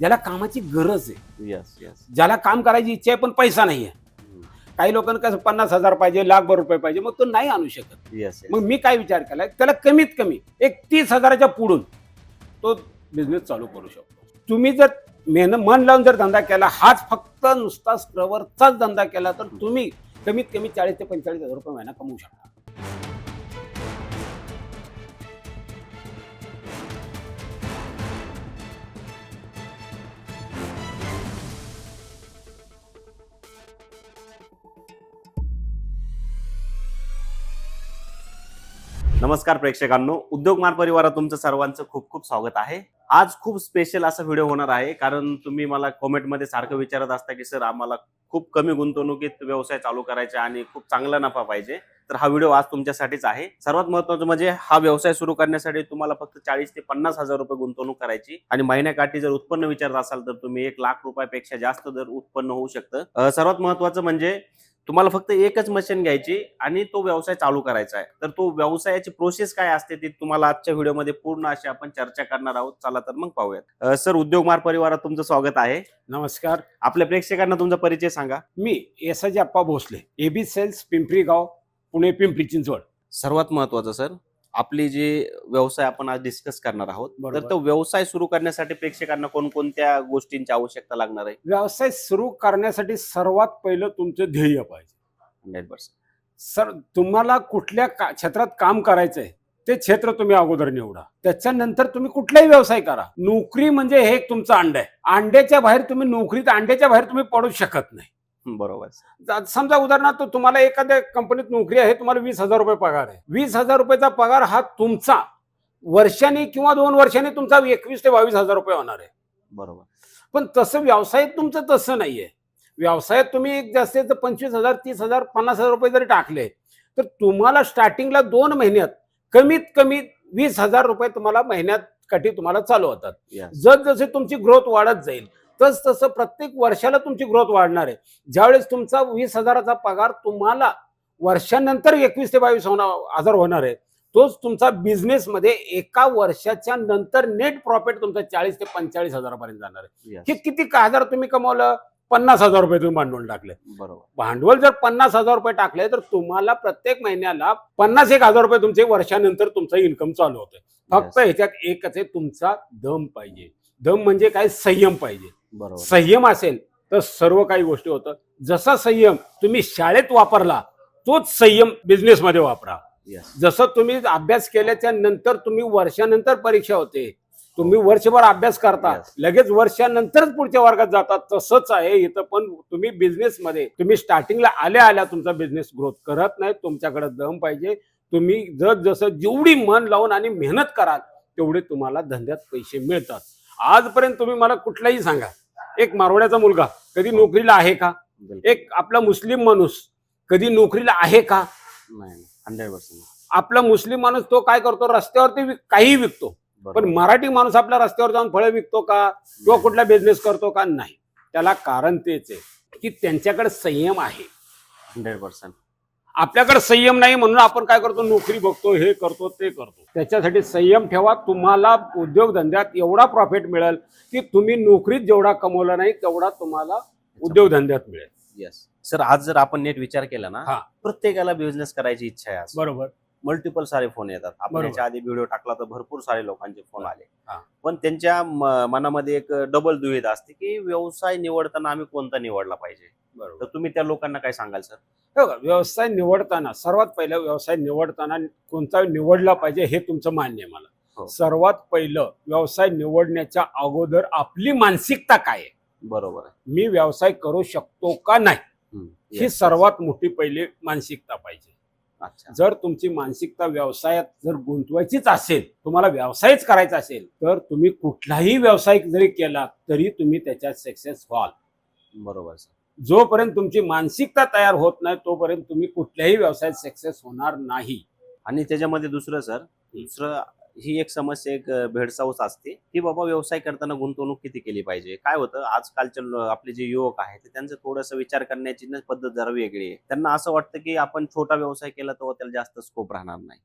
ज्याला कामाची गरज आहे. येस येस ज्याला काम करायची इच्छा आहे पण पैसा नाही आहे. काही लोकांना कसं पन्नास हजार पाहिजे लाखभर रुपये पाहिजे मग तो नाही आणू शकत. येस मग मी काय विचार केलाय त्याला कमीत कमी एक तीस हजाराच्या पुढून तो बिझनेस चालू करू शकतो. तुम्ही जर मेहनत मन लावून जर धंदा केला हाच फक्त नुसता स्क्रवरचाच धंदा केला तर तुम्ही कमीत कमी चाळीस ते पंचेचाळीस हजार रुपये महिना कमवू शकता. नमस्कार प्रेक्षकांनो. उद्योगमार परिवारात तुमचं सर्वांचं खूप खूप स्वागत आहे. आज खूप स्पेशल असा व्हिडिओ होणार आहे कारण तुम्ही मला कॉमेंटमध्ये सारखं विचारत असता की सर आम्हाला खूप कमी गुंतवणुकीत व्यवसाय चालू करायचा आणि खूप चांगला नफा पाहिजे. तर हा व्हिडिओ आज तुमच्यासाठीच आहे. सर्वात महत्वाचं म्हणजे हा व्यवसाय सुरू करण्यासाठी तुम्हाला फक्त चाळीस ते पन्नास हजार रुपये गुंतवणूक करायची आणि महिन्याकाठी जर उत्पन्न विचारत असाल तर तुम्ही एक लाख रुपयापेक्षा जास्त जर उत्पन्न होऊ शकतं. सर्वात महत्वाचं म्हणजे तुम्हाला फक्त एकच मशीन घ्यायची आणि तो व्यवसाय चालू करायचा आहे. तर तो व्यवसायाची प्रोसेस काय असते ती तुम्हाला आजच्या व्हिडिओमध्ये पूर्ण अशी आपण चर्चा करणार आहोत. चला तर मग पाहूयात. सर उद्योग मार परिवारात तुमचं स्वागत आहे. नमस्कार. आपल्या प्रेक्षकांना तुमचा परिचय सांगा. मी येसाजी अप्पा भोसले एबी सेल्स पिंपरी गाव पुणे पिंपरी चिंचवड. सर्वात महत्वाचं सर? आपली जी व्यवसाय आपण आज डिस्कस करणार आहोत तर. तो व्यवसाय सुरू करण्यासाठी प्रेक्षकांना कोणकोणत्या गोष्टींची आवश्यकता लागणार आहे? व्यवसाय सुरू करण्यासाठी सर्वात पहिलं तुमचं ध्येय पाहिजे. हंड्रेड पर्सेंट सर तुम्हाला कुठल्या का- क्षेत्रात काम करायचंय ते क्षेत्र तुम्ही अगोदर निवडा. त्याच्यानंतर तुम्ही कुठलाही व्यवसाय करा. नोकरी म्हणजे हे एक तुमचं अंड आहे. अंड्याच्या बाहेर तुम्ही नोकरीत अंड्याच्या बाहेर तुम्ही पडू शकत नाही. बरोबर. समजा उदाहरणार्थ तुम्हाला एखाद्या कंपनीत नोकरी आहे तुम्हाला वीस हजार रुपये पगार आहे. वीस हजार रुपयाचा पगार हा तुमचा. वर्षाने किंवा दोन वर्षाने तुमचा एकवीस ते बावीस हजार रुपये होणार आहे. बरोबर. पण तसं व्यवसायात तुमचं तसं नाहीये. व्यवसायात तुम्ही एक जास्तीत जास्त पंचवीस हजार तीस हजार पन्नास हजार रुपये जरी टाकले तर तुम्हाला स्टार्टिंगला दोन महिन्यात कमीत कमी वीस हजार रुपये तुम्हाला महिन्यात कटी तुम्हाला चालू होतात. Yes. जस जसे तुमची ग्रोथ वाढत जाईल तस तसं प्रत्येक वर्षाला तुमची ग्रोथ वाढणार आहे. ज्यावेळेस तुमचा वीस हजाराचा पगार तुम्हाला वर्षानंतर एकवीस ते बावीस होणार हजार होणार आहे तोच तुमचा बिझनेसमध्ये एका वर्षाच्या नंतर नेट प्रॉफिट तुमचा चाळीस ते पंचेचाळीस हजारापर्यंत जाणार आहे. हे किती हजार तुम्ही कमवलं? पन्नास हजार रुपये तुम्ही भांडवल टाकले बरोबर. भांडवल जर पन्नास हजार रुपये टाकले तर तुम्हाला प्रत्येक महिन्याला पन्नास एक हजार रुपये तुमचे वर्षानंतर तुमचं इन्कम चालू होतं फक्त. ह्याच्यात एकच आहे तुमचा दम पाहिजे. दम म्हणजे काय? संयम पाहिजे. संयम असेल तर सर्व काही गोष्टी होतं जसा संयम तुम्ही शाळेत वापरला तोच संयम बिझनेसमध्ये वापरा. जसं तुम्ही अभ्यास केल्याच्यानंतर तुम्ही वर्षानंतर परीक्षा होते. तुम्ही वर्षभर अभ्यास करता. लगेच वर्षानंतरच पुढच्या वर्गात जातात तसंच आहे इथं पण तुम्ही बिझनेस मध्ये तुम्ही स्टार्टिंगला आल्या आल्या तुमचा बिझनेस ग्रोथ करत नाही. तुमच्याकडे दम पाहिजे. तुम्ही जस जसं जेवढी मन लावून आणि मेहनत कराल तेवढे तुम्हाला धंद्यात पैसे मिळतात. आजपर्यंत तुम्ही मला कुठलाही सांगा. एक मारवाड्याचा मुलगा कधी नोकरीला आहे का. एक आपला मुस्लिम माणूस कधी नोकरीला आहे का? नाही हंड्रेड पर्सेंट आपला मुस्लिम माणूस तो काय करतो? रस्त्यावरती काहीही विकतो. पण मराठी माणूस आपल्या रस्त्यावर जाऊन फळं विकतो का? किंवा कुठला बिझनेस करतो का? नाही. त्याला कारण तेच आहे की त्यांच्याकडे संयम आहे. हंड्रेड पर्सेंट आपल्याकडे संयम नाही म्हणून आपण काय करतो? नोकरी बघतो हे करतो ते करतो. त्याच्यासाठी संयम ठेवा. तुम्हाला उद्योगधंद्यात एवढा प्रॉफिट मिळेल की तुम्ही नोकरीत जेवढा कमवला नाही तेवढा तुम्हाला उद्योगधंद्यात मिळेल. येस सर आज जर आपण नीट विचार केला ना हा. प्रत्येकाला बिझनेस करायची इच्छा आहे आज. बरोबर. मल्टिपल सारे फोन येतात. आपण. याच्या आधी व्हिडिओ टाकला तर भरपूर सारे लोकांचे फोन आले. पण त्यांच्या मनामध्ये एक डबल दुविधा असते की व्यवसाय निवडताना आम्ही कोणता निवडला पाहिजे? बरोबर. तर तुम्ही त्या लोकांना काय सांगाल सर? हे व्यवसाय निवडताना सर्वात पहिलं व्यवसाय निवडताना कोणता निवडला पाहिजे हे तुमचं मान्य आहे मला. हो. सर्वात पहिलं व्यवसाय निवडण्याच्या अगोदर आपली मानसिकता काय आहे? बरोबर मी व्यवसाय करू शकतो का नाही. ही सर्वात मोठी पहिली मानसिकता पाहिजे. जर तुमची मानसिकता व्यवसायात जर गुंतवायचीच असेल तुम्हाला व्यवसायच करायचा असेल तर तुम्ही कुठलाही व्यवसाय जरी केला तरी तुम्ही त्याच्यात सक्सेस व्हाल. बरोबर सर. जोपर्यंत तुमची मानसिकता तयार होत नाही तोपर्यंत तुम्ही कुठल्याही व्यवसायात सक्सेस होणार नाही. आणि त्याच्यामध्ये दुसरं सर दुसरं ही एक समस्या एक अं, भेडसावूच असते. की बाबा व्यवसाय करताना गुंतवणूक किती केली पाहिजे? काय होतं? आजकालचे आपले जे युवक आहेत त्यांचं थोडंसं विचार करण्याची पद्धत जरा वेगळी आहे. त्यांना असं वाटतं की आपण छोटा व्यवसाय केला तर त्याला जास्त स्कोप राहणार नाही.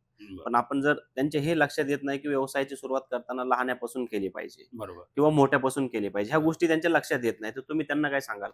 पण आपण जर त्यांचे हे लक्षात येत नाही की व्यवसायाची सुरुवात करताना लहान्यापासून केली पाहिजे बरोबर. किंवा मोठ्यापासून केली पाहिजे ह्या गोष्टी त्यांच्या लक्षात येत नाही. तर तुम्ही त्यांना काय सांगाल?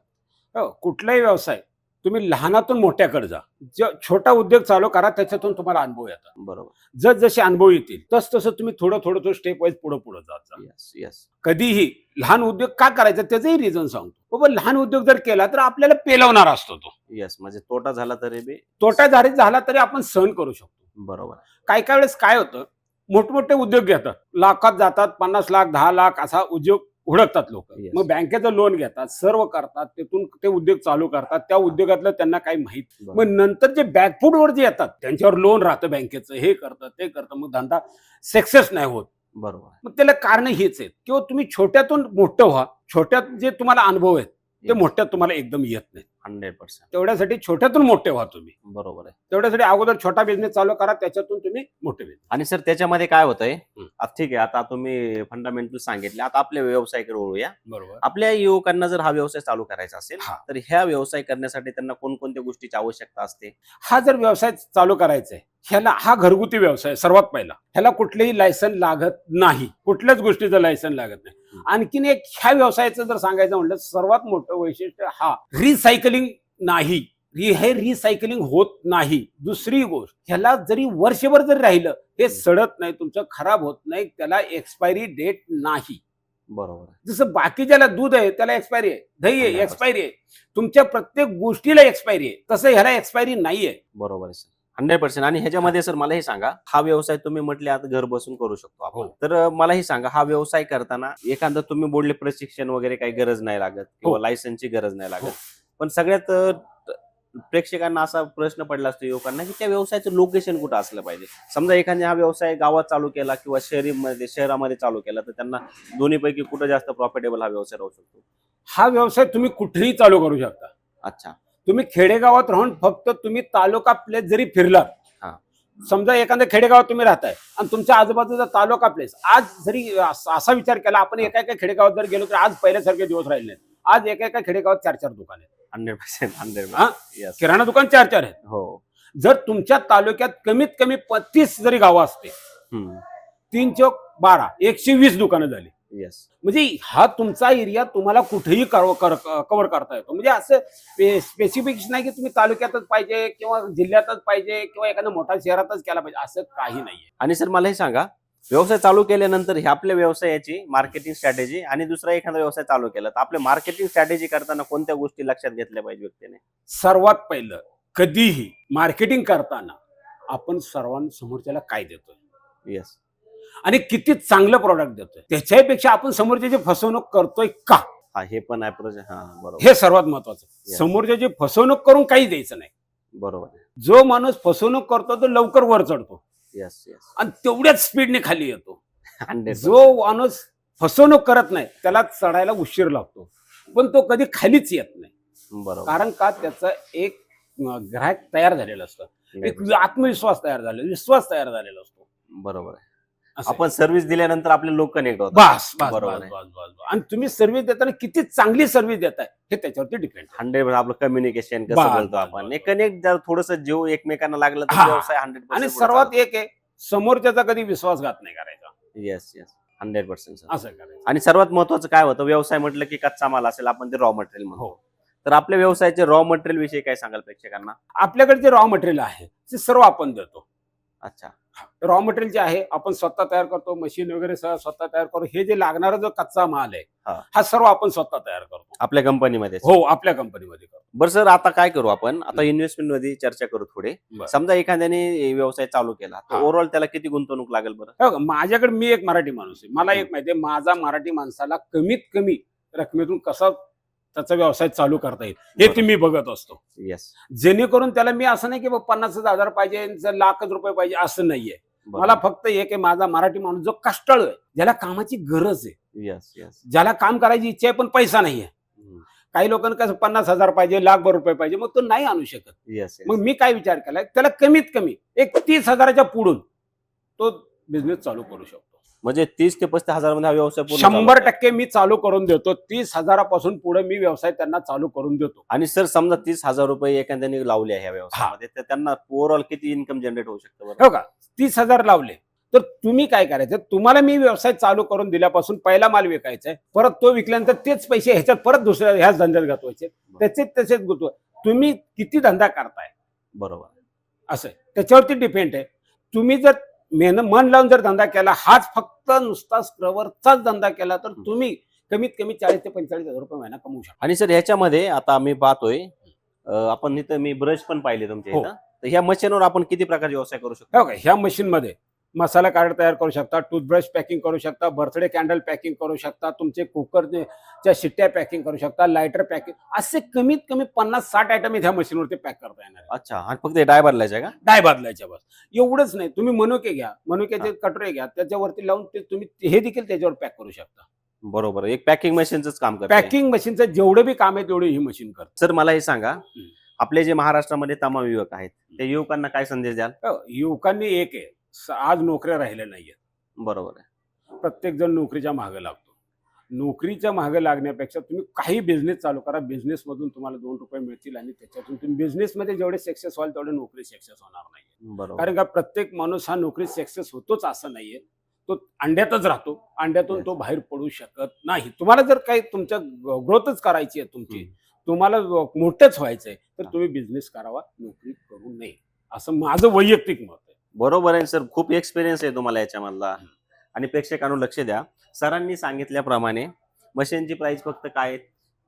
हो, कुठलाही व्यवसाय तुम्ही लहानातून मोठ्याकडे जा. जो छोटा उद्योग चालू करा त्याच्यातून तुम्हाला अनुभव येतात. बरोबर. जस जसे अनुभव येतील तस तसं तुम्ही थोडं थोडं थोडं स्टेप वाईज पुढे पुढे जात जा. यस यस कधीही लहान उद्योग का करायचा त्याचंही रिझन सांगतो. बाबा लहान उद्योग जर केला तर आपल्याला पेलवणार असतो तो. यस म्हणजे तोटा झाला तरी बी. तोटा जरी झाला तरी आपण सहन करू शकतो. बरोबर. काही काही वेळेस काय होतं मोठमोठे उद्योग घेतात. लाखात जातात पन्नास लाख दहा लाख असा उद्योग हुडकतात लोक. Yes. मग बँकेचं लोन घेतात सर्व करतात तिथून ते उद्योग चालू करतात त्या उद्योगातलं त्यांना काही माहीत. मग नंतर जे बॅकफूडवर जे येतात त्यांच्यावर लोन राहतं बँकेचं हे करतं ते करतं मग धंदा सक्सेस नाही होत. बरोबर. मग त्याला कारण हेच आहेत. किंवा तुम्ही छोट्यातून मोठं व्हा छोट्यात जे तुम्हाला अनुभव आहेत ते मोठ्यात तुम्हाला एकदम येत नाही. हंड्रेड पर्सेंट तेवढ्यासाठी छोट्यातून मोठे व्हा तुम्ही. बरोबर आहे. तेवढ्यासाठी अगोदर छोटा बिझनेस चालू करा त्याच्यातून तुम्ही मोठे बिझनेस आणि सर त्याच्यामध्ये काय होतंय. आता ठीक आहे आता तुम्ही फंडामेंटल सांगितले. आता आपल्या व्यवसायाकडे वळूया. बरोबर. आपल्या युवकांना जर हा व्यवसाय चालू करायचा असेल हा. तर ह्या व्यवसाय करण्यासाठी त्यांना कोणकोणत्या गोष्टीची आवश्यकता असते? हा जर व्यवसाय चालू करायचा आहे ह्याला हा घरगुती व्यवसाय सर्वात पहिला. ह्याला कुठलेही लायसन लागत नाही. कुठल्याच गोष्टीचं लायसन लागत नाही. आणखीन एक ह्या व्यवसायाचं जर सांगायचं म्हटलं सर्वात मोठं वैशिष्ट्य हा रिसायकलिंग नाही. हे रिसायकलिंग होत नाही. दुसरी गोष्ट ह्याला जरी वर्षभर जरी राहिलं हे सडत नाही तुमचं खराब होत नाही त्याला एक्सपायरी डेट नाही. बरोबर. जसं बाकीच्याला दूध आहे त्याला एक्सपायरी आहे. दही आहे. एक्सपायरी आहे. तुमच्या प्रत्येक गोष्टीला एक्सपायरी आहे. तसं ह्याला एक्सपायरी नाहीये. बरोबर आहे हंड्रेड पर्सेंट. आणि ह्याच्यामध्ये सर मला हे सांगा हा व्यवसाय तुम्ही म्हटले आता घर बसून करू शकतो आपण. हो. तर मला हे सांगा हा व्यवसाय करताना एखादं तुम्ही बोलले प्रशिक्षण वगैरे काही गरज नाही लागत किंवा हो. लायसनची गरज नाही हो. लागत पण सगळ्यात प्रेक्षकांना असा प्रश्न पडला असतो युवकांना की त्या व्यवसायाचं लोकेशन कुठं असलं पाहिजे? समजा एखाद्या हा व्यवसाय गावात चालू केला किंवा शहरीमध्ये शहरामध्ये चालू केला तर त्यांना दोन्हीपैकी कुठं जास्त प्रॉफिटेबल हा व्यवसाय राहू शकतो? हा व्यवसाय तुम्ही कुठेही चालू करू शकता. अच्छा. तुम्ही खेडेगावात राहून फक्त तुम्ही तालुका प्लेस जरी फिरलात हा. समजा एखाद्या खेडेगावात तुम्ही राहताय आणि तुमच्या आजूबाजूचा तालुका प्लेस आज जरी अस- विचार केला आपण एका एका खेडेगावात जर गेलो तर आज पहिल्यासारखे दिवस राहिले नाहीत. आज एका एका खेडेगावात चार चार दुकान आहेत. हंड्रेड पर्सेंट हंड्रेड हा? किराणा दुकान चार चार आहेत. हो. जर तुमच्या तालुक्यात कमीत कमी पस्तीस जरी गावं असते तीन चौक बारा एकशे वीस दुकानं झाली. येस म्हणजे हा तुमचा एरिया तुम्हाला कुठेही कव्हर करता येतो. म्हणजे असं स्पेसिफिकेशन नाही की तुम्ही तालुक्यातच पाहिजे किंवा जिल्ह्यातच पाहिजे किंवा एखाद्या मोठ्या शहरातच केला पाहिजे. असं काही नाहीये. आणि सर मला हे सांगा व्यवसाय चालू केल्यानंतर हे आपल्या व्यवसायाची मार्केटिंग स्ट्रॅटेजी आणि दुसरा एखादा व्यवसाय चालू केला तर आपल्या मार्केटिंग स्ट्रॅटेजी करताना कोणत्या गोष्टी लक्षात घेतल्या पाहिजे व्यक्तीने? सर्वात पहिलं कधीही मार्केटिंग करताना आपण सर्वांसमोरच्याला काय देतोय? येस आणि किती चांगलं प्रॉडक्ट देतोय. त्याच्यापेक्षा आपण समोरच्याची फसवणूक करतोय का? हा हे पण हा बरोबर. हे सर्वात महत्वाचं. Yes. समोरच्याची फसवणूक करून काही द्यायचं नाही. बरोबर जो माणूस फसवणूक करतो तो लवकर वर चढतो. येस येस आणि तेवढ्याच स्पीडने खाली येतो. हंड्रेड जो माणूस फसवणूक करत नाही त्याला चढायला उशीर लागतो. पण तो कधी खालीच येत नाही. बरोबर. कारण का? त्याचं एक अं, ग्राहक तयार झालेलं असतं. एक आत्मविश्वास तयार झालेला विश्वास तयार झालेला असतो. बरोबर आहे. आपण सर्व्हिस दिल्यानंतर आपले लोक कनेक्ट होतात. बस बस बरोबर बस आहे. बस बस बस. आणि तुम्ही सर्व्हिस देताना किती चांगली सर्व्हिस देताय हे त्याच्यावरती डिपेंड हंड्रेड आपलं कम्युनिकेशन कसं बोलतो आपण. कनेक्ट जर थोडस जीव एकमेकांना लागलं तर. व्यवसाय हंड्रेड आणि सर्वात एक आहे समोरच्याचा कधी विश्वासघात नाही करायचा. येस येस हंड्रेड पर्सेंट असं करायचं. आणि सर्वात महत्वाचं काय होतं व्यवसाय म्हटलं की कच्चा माल असेल आपण ते रॉ मटेरियल म्हणतो. हो. तर आपल्या व्यवसायाचे रॉ मटेरियल विषयी काय सांगाल प्रेक्षकांना? आपल्याकडे जे रॉ मटेरियल आहे ते सर्व आपण देतो. अच्छा. रॉ मटेरियल जे आहे आपण स्वतः तयार करतो मशीन वगैरे सह स्वतः तयार करतो हे जे लागणारा जो कच्चा माल आहे हा. हा सर्व आपण स्वतः तयार करतो. आपल्या कंपनीमध्ये हो आपल्या कंपनीमध्ये करतो. बरं सर आता काय करू आपण? आता इन्व्हेस्टमेंटमध्ये चर्चा करू थोडे. बरं. समजा एखाद्याने व्यवसाय चालू केला तर. ओव्हरऑल त्याला किती गुंतवणूक लागेल बरं? हे बघा, माझ्याकडे मी एक मराठी माणूस आहे. मला एक माहिती आहे माझा मराठी माणसाला कमीत कमी रकमेतून कसा त्याचा व्यवसाय चालू करता येईल. हे बरं. ते मी बघत असतो. येस जेणेकरून त्याला मी असं नाही की पन्नास हजार पाहिजे लाखच रुपये पाहिजे असं नाहीये. मला फक्त एक माझा मराठी माणूस जो कष्टाळू आहे ज्याला कामाची गरज आहे. येस येस ज्याला काम करायची इच्छा आहे पण पैसा नाहीये. काही लोकांना कसं पन्नास हजार पाहिजे लाखभर रुपये पाहिजे मग तो नाही आणू शकत. येस मग मी काय विचार केलाय? त्याला कमीत कमी एक तीस हजाराच्या पुढून तो बिझनेस चालू करू शकतो. म्हणजे तीस ते पस्तीस हजारमध्ये हा व्यवसाय पूर्ण शंभर. टक्के मी चालू करून देतो. तीस हजारापासून पुढे मी व्यवसाय त्यांना चालू करून देतो. आणि सर समजा तीस हजार रुपये एखाद्याने लावले आहे या व्यवसायामध्ये तर त्यांना ओव्हरऑल किती इन्कम जनरेट होऊ शकतं बरं? हो का तीस हजार लावले. तर तुम्ही काय करायचं? तुम्हाला मी व्यवसाय चालू करून दिल्यापासून पहिला माल विकायचा आहे. परत तो विकल्यानंतर तेच पैसे ह्याच्यात परत दुसऱ्या ह्याच धंद्यात घातवायचे त्याचे तसेच गुंतवा. तुम्ही किती धंदा करताय? बरोबर. असं आहे. त्याच्यावरती डिपेंड आहे. तुम्ही जर मेहनत मन लावून जर धंदा केला हाच फक्त नुसता स्क्रवरचाच धंदा केला तर तुम्ही कमीत कमी चाळीस ते पंचेचाळीस हजार रुपये महिना कमवू शकता. आणि सर ह्याच्यामध्ये आता आम्ही पाहतोय अं, आपण इथं मी ब्रश पण पाहिले तुमच्या हो. इथं. तर ह्या मशीनवर आपण किती प्रकारचे व्यवसाय करू शकतो? हो का ह्या मशीनमध्ये मसाला कार्ड तयार करू शकता टूथब्रश पॅकिंग करू शकता बर्थडे कॅन्डल पॅकिंग करू शकता तुमचे कुकरच्या शिट्ट्या पॅकिंग करू शकता लायटर पॅकिंग असे कमीत कमी पन्नास साठ आयटम ह्या मशीनवरती पॅक करता येणार. अच्छा आणि फक्त डाय बदलायचं का? डाय बदलायच्या बस. एवढंच नाही तुम्ही मनुके घ्या मनुक्याचे कटोरे घ्या त्याच्यावरती लावून ते तुम्ही हे देखील त्याच्यावर पॅक करू शकता. बरोबर एक पॅकिंग मशीनच काम करते. पॅकिंग मशीनचं जेवढं बी काम आहे तेवढं ही मशीन करते. सर मला हे सांगा आपले जे महाराष्ट्रामध्ये तमाम युवक आहेत त्या युवकांना काय संदेश द्याल? हो, युवकांनी एक आहे स- आज नोकऱ्या राहिल्या नाहीयेत. बरोबर आहे. प्रत्येक जण नोकरीच्या मागे लागतो. नोकरीच्या मागे लागण्यापेक्षा तुम्ही काही बिझनेस चालू करा. बिझनेस मधून तुम्हाला दोन रुपये मिळतील आणि त्याच्यातून तुम्ही business मध्ये जेवढे सक्सेस व्हाल तेवढे नोकरी सक्सेस होणार नाही बरोबर. कारण का प्रत्येक माणूस हा नोकरी सक्सेस होतोच असं नाहीये. तो अंड्यातच राहतो. अंड्यातून तो बाहेर पडू शकत नाही. तुम्हाला जर काही तुमच्या ग्रोथच करायची आहे तुमची हम्म. तुम्हाला मोठेच व्हायचंय तर तुम्ही बिझनेस करावा नोकरी करू नये. असं माझं वैयक्तिक मत आहे. बरोबर आहे सर खूप एक्सपिरियन्स आहे तुम्हाला याच्यामधला. आणि प्रेक्षकांनो लक्ष द्या. सरांनी सांगितल्याप्रमाणे मशीनची प्राइस फक्त काय आहे?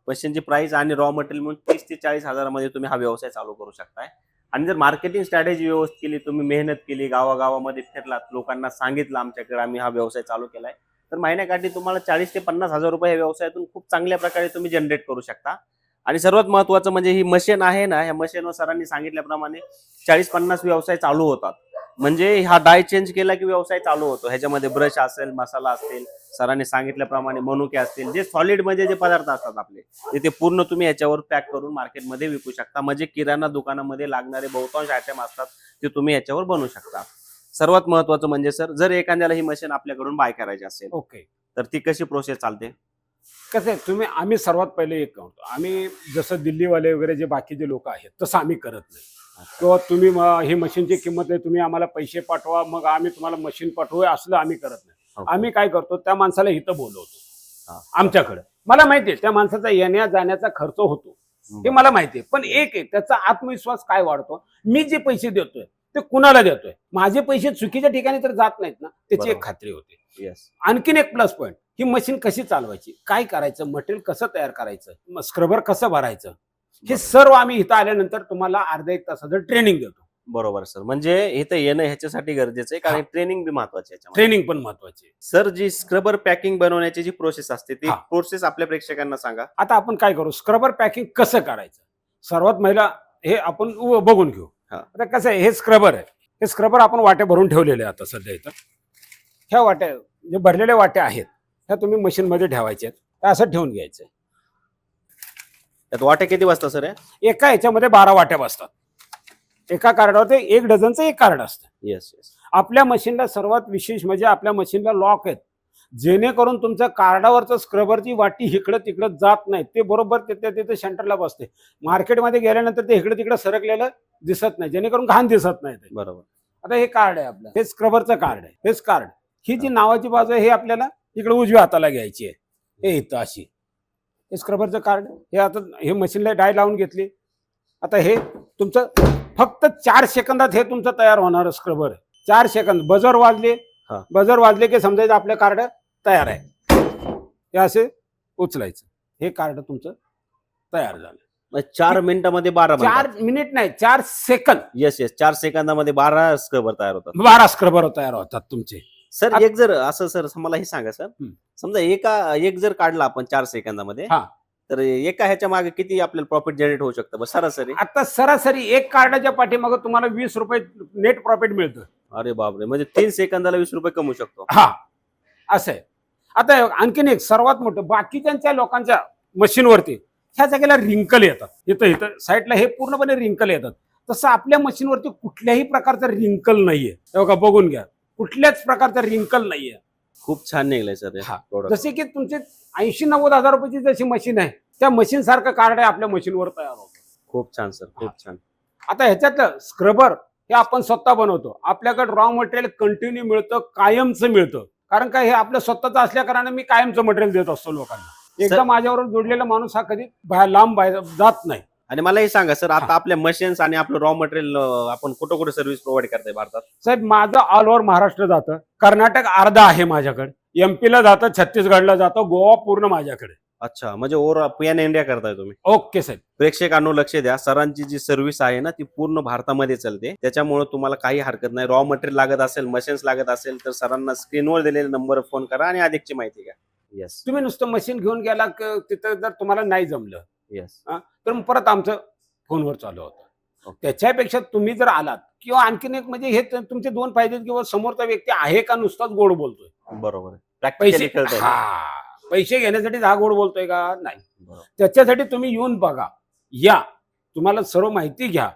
मशीनची प्राइस आणि रॉ मटेरियल म्हणून तीस ते चाळीस हजारामध्ये तुम्ही हा व्यवसाय चालू करू शकताय. आणि जर मार्केटिंग स्ट्रॅटेजी व्यवस्थित केली तुम्ही मेहनत केली गावागावामध्ये फिरलात लोकांना सांगितलं आमच्याकडे आम्ही हा व्यवसाय चालू केलाय तर महिन्याकाठी तुम्हाला चाळीस ते पन्नास हजार रुपये या व्यवसायातून खूप चांगल्या प्रकारे तुम्ही जनरेट करू शकता. आणि सर्वात महत्वाचं म्हणजे ही मशीन आहे ना ह्या मशीनवर सरांनी सांगितल्याप्रमाणे चाळीस पन्नास व्यवसाय चालू होतात. म्हणजे हा डाय चेंज केला की व्यवसाय चालू होतो. ह्याच्यामध्ये ब्रश असेल मसाला असेल सरांनी सांगितल्याप्रमाणे मनुके असतील जे सॉलिडमध्ये जे पदार्थ असतात आपले ते ते पूर्ण तुम्ही याच्यावर पॅक करून मार्केटमध्ये विकू शकता. म्हणजे किराणा दुकानामध्ये लागणारे बहुतांश आयटम असतात ते तुम्ही याच्यावर बनवू शकता. सर्वात महत्वाचं म्हणजे सर जर एखाद्याला ही मशीन आपल्याकडून बाय करायची असेल ओके. तर ती कशी प्रोसेस चालते? कसं आहे तुम्ही आम्ही सर्वात पहिले एक करतो. आम्ही जसं दिल्लीवाले वगैरे जे बाकीचे लोक आहेत तसं आम्ही करत नाही. किंवा तुम्ही ही मशीनची किंमत आहे तुम्ही आम्हाला पैसे पाठवा मग आम्ही तुम्हाला मशीन पाठवूया असलं आम्ही करत नाही. आम्ही काय करतो त्या माणसाला इथं बोलवतो. आमच्याकडे. मला माहिती आहे त्या माणसाचा येण्या जाण्याचा खर्च होतो. हे मला माहिती आहे. पण एक आहे त्याचा आत्मविश्वास काय वाढतो? मी जे पैसे देतोय ते कुणाला देतोय? माझे पैसे चुकीच्या ठिकाणी तर जात नाहीत ना? त्याची एक. खात्री होते. येस आणखीन एक प्लस पॉईंट ही मशीन कशी चालवायची? काय करायचं? मटेरियल कसं तयार करायचं? स्क्रबर कसं भरायचं? हे सर्व आम्ही इथं आल्यानंतर तुम्हाला अर्धा एक तासाचं ट्रेनिंग देतो. बरोबर सर. म्हणजे इथं येणं ह्याच्यासाठी गरजेचं आहे कारण ट्रेनिंग बी महत्वाची आहे. ट्रेनिंग पण महत्वाची आहे. सर जी स्क्रबर पॅकिंग बनवण्याची जी प्रोसेस असते ती हा. प्रोसेस आपल्या प्रेक्षकांना सांगा. आता आपण काय करू? स्क्रबर पॅकिंग कसं करायचं? सर्वात महिला हे आपण बघून घेऊ. हा. आता कसं आहे हे स्क्रबर आहे. हे स्क्रबर आपण वाटे भरून ठेवलेले आहे आता सध्या इथं. ह्या वाट्या जे भरलेल्या वाट्या आहेत ह्या तुम्ही मशीनमध्ये ठेवायच्या आहेत. त्या असं ठेवून घ्यायचं. त्यात वाटे किती वाजता सर एका ह्याच्यामध्ये बारा वाट्या बसतात. एका कार्डावर एक डझनचं एक कार्ड असतं. येस येस आपल्या मशीनला सर्वात विशेष म्हणजे आपल्या मशीनला लॉक आहेत. जेणेकरून तुमच्या कार्डावरचं स्क्रबरची वाटी इकडं तिकडं जात नाही ते बरोबर तिथे तिथे सेंटरला बसते. मार्केटमध्ये गेल्यानंतर ते इकडे तिकडे सरकलेलं दिसत नाही जेणेकरून घाण दिसत नाही ते. बरोबर. आता हे कार्ड आहे आपलं. हे स्क्रबरचं कार्ड आहे. हेच कार्ड. ही जी नावाची बाजू आहे हे आपल्याला इकडे उजव्या हाताला घ्यायची आहे. हे इथं अशी. हे स्क्रबरचं कार्ड हे आता हे मशीनला डाय लावून घेतली. आता हे तुमचं फक्त चार सेकंदात हे तुमचं तयार होणार स्क्रबर चार सेकंद बजर वाजले. हा. बजर वाजले की समजायचं आपलं कार्ड तयार आहे. हे असे उचलायचं. हे कार्ड तुमचं तयार झालं. चार मिनिटामध्ये बारा चार मिनिट नाही चार सेकंद येस येस चार सेकंदामध्ये बारा स्क्रबर तयार होतात. बारा स्क्रबर तयार होतात तुमचे. सर एक जर असं सर मला हे सांगा सर. समजा एका एक जर काढला आपण चार सेकंदामध्ये हा. तर एका ह्याच्या मागे किती आपल्याला प्रॉफिट जनरेट होऊ शकतं? सरासरी. आता सरासरी एक कार्डाच्या पाठीमागं तुम्हाला वीस रुपये नेट प्रॉफिट मिळतं. अरे बापरे म्हणजे तीन सेकंदाला वीस रुपये कमवू शकतो. हा. असं आहे. आता आणखीन एक सर्वात मोठं बाकीच्या लोकांच्या मशीनवरती ह्या जागेला रिंकल येतात. इथं इथं साईडला हे पूर्णपणे रिंकल येतात. तसं आपल्या मशीनवरती कुठल्याही प्रकारचं रिंकल नाहीये. बघा बघून घ्या. कुठल्याच प्रकारचा रिंकल नाहीये. खूप छान निघलंय सर हा. जसे की तुमचे ऐंशी नव्वद हजार रुपयाची जशी मशीन आहे त्या मशीन सारखं कार्ड आहे आपल्या मशीनवर तयार होतं. खूप छान सर खूप छान. आता ह्याच्यातलं स्क्रबर हे आपण स्वतः बनवतो. आपल्याकडे रॉ मटेरियल कंटिन्यू मिळतं कायमचं मिळतं. कारण काय हे आपलं स्वतःचं असल्या कारणाने मी कायमचं मटेरियल देत असतो लोकांना. एकदा माझ्यावर जोडलेला माणूस हा कधी बाहेर लांब बाहेर जात नाही. आणि मला हे सांगा सर आता आपल्या मशीन्स आणि आपलं रॉ मटेरियल आपण कुठं कुठे सर्व्हिस प्रोव्हाइड करताय भारतात? साहेब माझं ऑल ओव्हर महाराष्ट्र जातं. कर्नाटक अर्धा आहे माझ्याकडे. एमपीला जातं छत्तीसगडला जातं गोवा पूर्ण माझ्याकडे. अच्छा म्हणजे ओव्हर पीएन इंडिया करताय तुम्ही? ओके साहेब. प्रेक्षकांनो लक्ष द्या. सरांची जी सर्व्हिस आहे ना ती पूर्ण भारतामध्ये चालते. त्याच्यामुळे तुम्हाला काही हरकत नाही. रॉ मटेरियल लागत असेल मशीन्स लागत असेल तर सरांना स्क्रीनवर दिलेल्या नंबरवर फोन करा आणि अधिकची माहिती घ्या. येस तुम्ही नुसतं मशीन घेऊन गेला क- तिथं जर तुम्हाला नाही जमलं तर मग परत आमचं फोनवर चालू होतं. त्याच्यापेक्षा तुम्ही जर आलात किंवा आणखीन एक म्हणजे हे तुमचे दोन फायदे किंवा समोरचा व्यक्ती आहे का नुसताच गोड बोलतोय? बरोबर पैसे हा. पैसे घेण्यासाठी हा गोड बोलतोय का? नाही. त्याच्यासाठी तुम्ही येऊन बघा. या. तुम्हाला सर्व माहिती घ्या.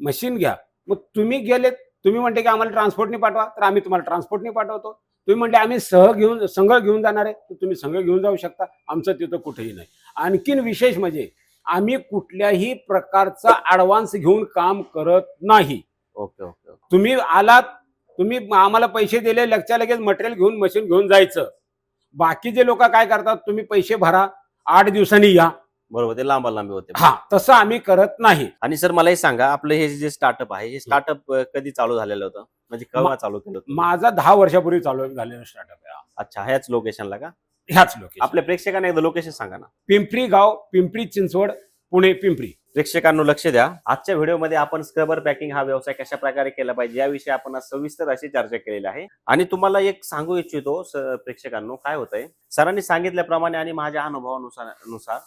मशीन घ्या. मग तुम्ही गेले तुम्ही म्हणते की आम्हाला ट्रान्सपोर्टने पाठवा तर आम्ही तुम्हाला ट्रान्सपोर्टने पाठवतो. तुम्ही म्हणले आम्ही सह घेऊन संघ घेऊन जाणार आहे तर तुम्ही संघ घेऊन जाऊ शकता. आमचं तिथं कुठेही नाही. आणखीन विशेष म्हणजे आम्ही कुठल्याही प्रकारचा ऍडव्हान्स घेऊन काम करत नाही. Okay okay okay. तुम्ही आलात तुम्ही आम्हाला पैसे दिले लगच्या लगेच मटेरियल घेऊन मशीन घेऊन जायचं. बाकीचे लोक काय करतात तुम्ही पैसे भरा आठ दिवसांनी या. बरोबर ते लांबा लांबी होते. हा तसं आम्ही करत नाही. आणि सर मला हे सांगा आपलं हे जे स्टार्टअप आहे हे स्टार्टअप कधी चालू झालेलं होतं? म्हणजे केव्हा मा- चालू केलं होतं? माझा दहा वर्षापूर्वी चालू झालेला स्टार्टअप आहे हा. अच्छा ह्याच लोकेशनला का? ह्याच लोकेशन आपल्या प्रेक्षकांना एकदा लोकेशन सांगा ना. पिंपरी गाव पिंपरी चिंचवड पुणे पिंपरी. प्रेक्षकांनो लक्ष द्या. आजच्या व्हिडिओमध्ये आपण स्क्रबर पॅकिंग हा व्यवसाय कशा प्रकारे केला पाहिजे याविषयी आपण आज सविस्तर अशी चर्चा केलेली आहे. आणि तुम्हाला एक सांगू इच्छितो प्रेक्षकांनो काय होतंय? सरांनी सांगितल्याप्रमाणे आणि माझ्या अनुभवानुसार नुसार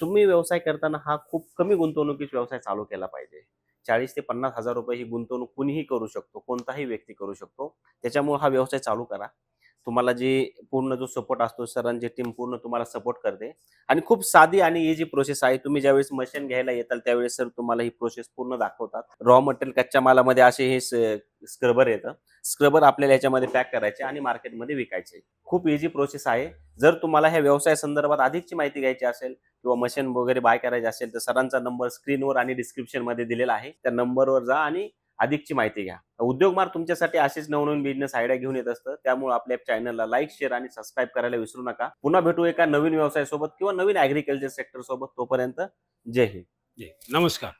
तुम्ही व्यवसाय करताना हा खूप कमी गुंतवणुकीचा व्यवसाय चालू केला पाहिजे. चाळीस ते पन्नास हजार रुपये ही गुंतवणूक कुणीही करू शकतो कोणताही व्यक्ती करू शकतो. त्याच्यामुळे हा व्यवसाय चालू करा. तुम्हाला जे पूर्ण जो सपोर्ट असतो सरांची टीम पूर्ण तुम्हाला सपोर्ट करते. आणि खूप साधी आणि इझी प्रोसेस आहे. तुम्ही ज्यावेळेस मशीन घ्यायला येताल त्यावेळेस सर तुम्हाला ही प्रोसेस पूर्ण दाखवतात. रॉ मटेरियल कच्च्या मालामध्ये असे हे स्क्रबर येतं. स्क्रबर आपल्याला याच्यामध्ये पॅक करायचे आणि मार्केटमध्ये विकायचे. खूप इझी प्रोसेस आहे. जर तुम्हाला ह्या व्यवसाय संदर्भात अधिकची माहिती घ्यायची असेल किंवा मशीन वगैरे बाय करायची असेल तर सरांचा नंबर स्क्रीनवर आणि डिस्क्रिप्शनमध्ये दिलेला आहे. त्या नंबरवर जा आणि अधिकची माहिती घ्या. उद्योगमार तुमच्यासाठी असेच नवनवीन बिझनेस आयडिया घेऊन येत असतं. त्यामुळे आपल्या चॅनलला लाईक शेअर आणि सबस्क्राईब करायला विसरू नका. पुन्हा भेटू एका नवीन व्यवसायासोबत किंवा नवीन ऍग्रिकल्चर सेक्टर सोबत तोपर्यंत जय हिंद. नमस्कार.